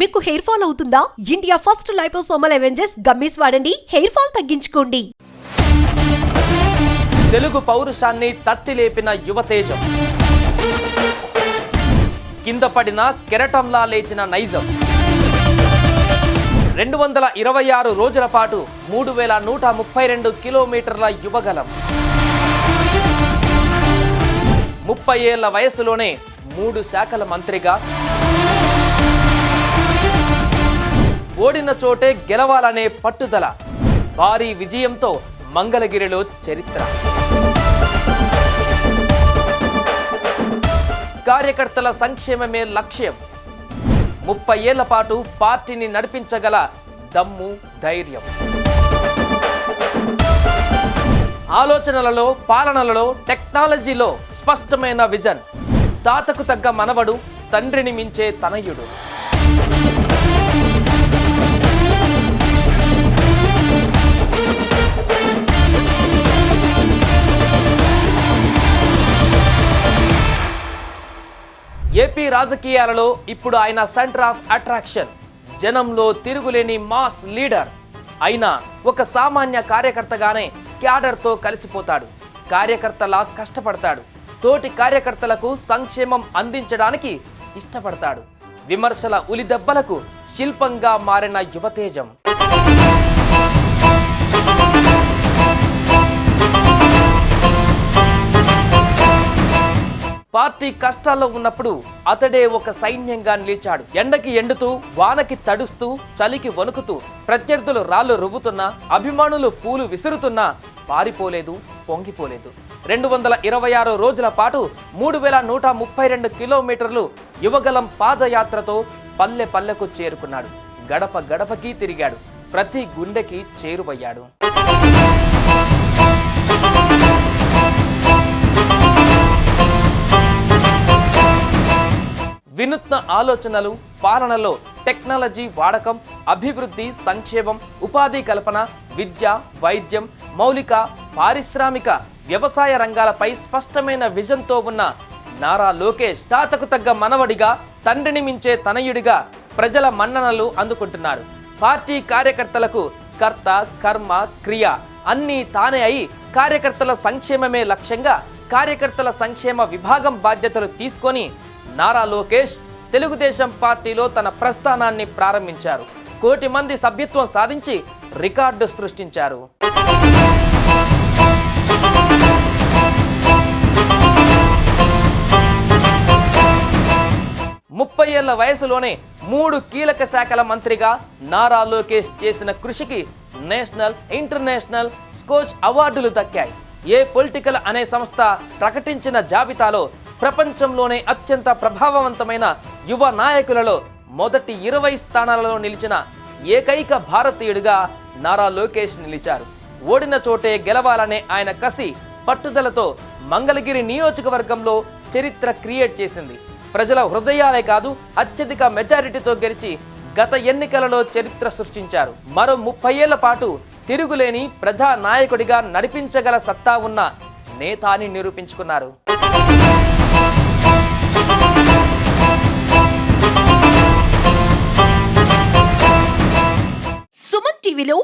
మీకు hair fall అవుతుందా? India first liposomal అవెంజెస్ గమ్మీస్ వాడండి. హెయిర్ ఫాల్ తగ్గించుకోండి. తెలుగు పౌరుషాన్ని తట్టి లేపిన యువతేజం. కింద పడిన కెరటంలా లేచిన నైజం. రెండు వందల ఇరవై ఆరు రోజుల పాటు మూడు వేల నూట ముప్పై రెండు కిలోమీటర్ల యువగలం. ముప్పై ఏళ్ళ వయసులోనే మూడు శాఖల మంత్రిగా ఓడిన చోటే గెలవాలనే పట్టుదల. భారీ విజయంతో మంగళగిరిలో చరిత్ర. కార్యకర్తల సంక్షేమమే లక్ష్యం. ముప్పై ఏళ్ళ పాటు పార్టీని నడిపించగల దమ్ము ధైర్యం. ఆలోచనలలో పాలనలలో టెక్నాలజీలో స్పష్టమైన విజన్. తాతకు తగ్గ మనవడు తండ్రిని మించే తనయుడు. ఏపీ రాజకీయాలలో ఇప్పుడు ఆయన సెంటర్ ఆఫ్ అట్రాక్షన్. జనంలో తిరుగులేని మాస్ లీడర్. అయినా ఒక సామాన్య కార్యకర్తగానే క్యాడర్తో కలిసిపోతాడు. కార్యకర్తలా కష్టపడతాడు. తోటి కార్యకర్తలకు సంక్షేమం అందించడానికి ఇష్టపడతాడు. విమర్శల ఉలిదెబ్బలకు శిల్పంగా మారిన యువతేజం. పార్టీ కష్టాల్లో ఉన్నప్పుడు అతడే ఒక సైన్యంగా నిలిచాడు. ఎండకి ఎండుతూ వానకి తడుస్తూ చలికి వణుకుతూ ప్రత్యర్థులు రాళ్ళు రువ్వుతున్నా అభిమానులు పూలు విసురుతున్నా పారిపోలేదు పొంగిపోలేదు. రెండు వందల ఇరవై ఆరు రోజుల పాటు మూడు వేల నూట ముప్పై రెండు కిలోమీటర్లు యువగలం పాదయాత్రతో పల్లె పల్లెకు చేరుకున్నాడు. గడప గడపకి తిరిగాడు. ప్రతి గుండెకి చేరువయ్యాడు. వినూత్న ఆలోచనలు పాలనలో టెక్నాలజీ వాడకం అభివృద్ధి సంక్షేమం ఉపాధి కల్పన విద్య వైద్యం మౌలిక పారిశ్రామిక వ్యవసాయ రంగాలపై స్పష్టమైన విజన్తో ఉన్న నారా లోకేష్ తాతకు తగ్గ మనవడిగా తండ్రిని మించే తనయుడిగా ప్రజల మన్ననలు అందుకుంటున్నారు పార్టీ కార్యకర్తలకు కర్త కర్మ క్రియ అన్నీ తానే అయి కార్యకర్తల సంక్షేమమే లక్ష్యంగా కార్యకర్తల సంక్షేమ విభాగం బాధ్యతలు తీసుకొని నారా లోకేష్ తెలుగుదేశం పార్టీలో తన ప్రస్థానాన్ని ప్రారంభించారు. కోటి మంది సభ్యత్వం సాధించి రికార్డు సృష్టించారు. ముప్పై ఏళ్ళ వయసులోనే మూడు కీలక శాఖల మంత్రిగా నారా లోకేష్ చేసిన కృషికి నేషనల్ ఇంటర్నేషనల్ స్కోచ్ అవార్డులు దక్కాయి. ఏ పొలిటికల్ అనే సంస్థ ప్రకటించిన జాబితాలో ప్రపంచంలోనే అత్యంత ప్రభావవంతమైన యువ నాయకులలో మొదటి ఇరవై స్థానాలలో నిలిచిన ఏకైక భారతీయుడిగా నారా లోకేష్ నిలిచారు. ఓడిన చోటే గెలవాలనే ఆయన కసి పట్టుదలతో మంగళగిరి నియోజకవర్గంలో చరిత్ర క్రియేట్ చేసింది. ప్రజల హృదయాలే కాదు అత్యధిక మెజారిటీతో గెలిచి గత ఎన్నికలలో చరిత్ర సృష్టించారు. మరో ముప్పై ఏళ్ళ పాటు తిరుగులేని ప్రజా నాయకుడిగా నడిపించగల సత్తా ఉన్న నేత అని నిరూపించుకున్నారు.